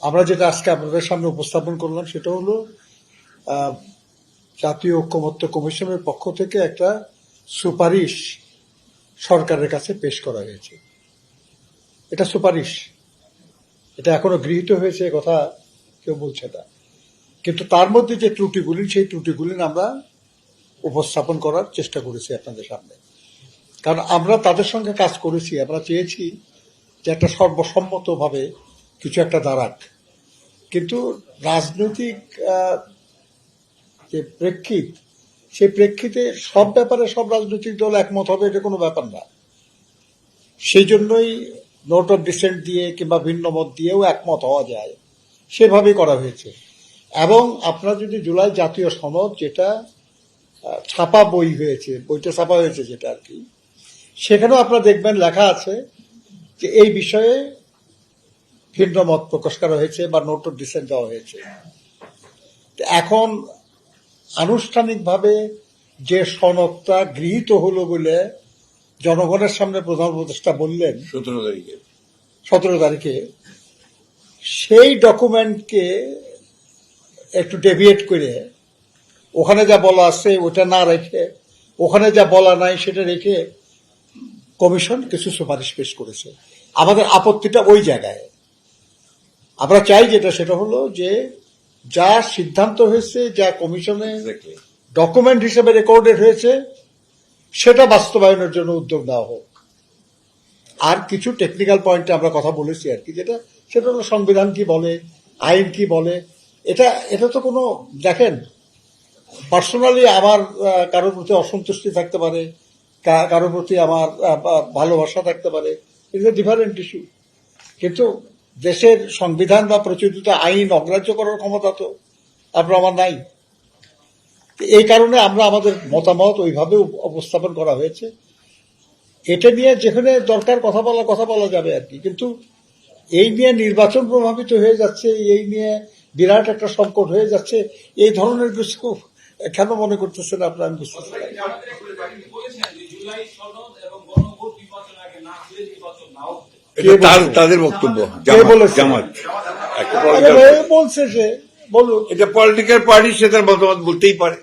আমরা যেটা আজকে আপনাদের সামনে উপস্থাপন করলাম সেটা হলো জাতীয় ঐক্যমত্য কমিশনের পক্ষ থেকে একটা সুপারিশ সরকারের কাছে পেশ করা হয়েছে। এটা সুপারিশ। এটা এখনও গৃহীত হয়েছে কথা কেউ বলছে না। কিন্তু তার মধ্যে যে ত্রুটিগুলি, সেই ত্রুটিগুলি আমরা উপস্থাপন করার চেষ্টা করেছি আপনাদের সামনে। কারণ আমরা তাদের সঙ্গে কাজ করেছি, আমরা চেয়েছি যে একটা সর্বসম্মতভাবে কিছু একটা দাঁড়াক। কিন্তু রাজনৈতিক যে প্রেক্ষিত, সেই প্রেক্ষিতে সব ব্যাপারে সব রাজনৈতিক দল একমত হবে, এটা কোনো ব্যাপার না। সেই জন্যই নোট অফ ডিসেন্ট দিয়ে কিংবা ভিন্ন মত দিয়েও একমত হওয়া যায়। সেভাবেই করা হয়েছে। এবং আপনার যদি জুলাই জাতীয় সনদ যেটা ছাপা বই হয়েছে, বইটা ছাপা হয়েছে যেটা আর কি, সেখানেও আপনারা দেখবেন লেখা আছে যে এই বিষয়ে ভিন্ন মত প্রকাশ করা হয়েছে বা নোট অফ ডিসেন্ট দেওয়া হয়েছে। তো এখন আনুষ্ঠানিকভাবে যে সনদটা গৃহীত হলো বলে জনগণের সামনে প্রধান উপদেষ্টা বললেন সতেরো তারিখে। সতেরো তারিখে সেই ডকুমেন্টকে একটু ডেভিয়েট করে ওখানে যা বলা আছে ওটা না রেখে ওখানে যা বলা নাই সেটা রেখে কমিশন কিছু সুপারিশ পেশ করেছে। আমাদের আপত্তিটা ওই জায়গায়। আমরা চাই যেটা সেটা হলো যে যা সিদ্ধান্ত হয়েছে যা কমিশনে ডকুমেন্ট হিসেবে রেকর্ডেড হয়েছে সেটা বাস্তবায়নের জন্য উদ্যোগ নেওয়া হোক। আর কিছু টেকনিক্যাল পয়েন্টে আমরা কথা বলেছি আর কি যেটা সেটা হলো সংবিধান কি বলে আইন কি বলে। এটা এটা তো কোনো দেখেন পার্সোনালি আমার কারোর প্রতি অসন্তুষ্টি থাকতে পারে কারোর প্রতি আমার ভালোবাসা থাকতে পারে। এটা ডিফারেন্ট ইস্যু কিন্তু দেশের সংবিধান বা প্রচলিত আইন অগ্রাহ্য করার ক্ষমতা তো আপনার আমার নাই। এই কারণে আমরা আমাদের মতামত ওইভাবে উপ- উপস্থাপন করা হয়েছে। এটা নিয়ে যেখানে দরকার কথা বলা কথা বলা যাবে আর কি। কিন্তু এই নিয়ে নির্বাচন প্রভাবিত হয়ে যাচ্ছে, এই নিয়ে বিরাট একটা সংকট হয়ে যাচ্ছে, এই ধরনের কিছু কেন মনে করতেছেন আপনার? আমি বুঝতে পারি যে? তাদের বক্তব্য জামাত এ বলছে সে বলুন। এটা পলিটিক্যাল পার্টি সে তার মতামত বলতেই পারে।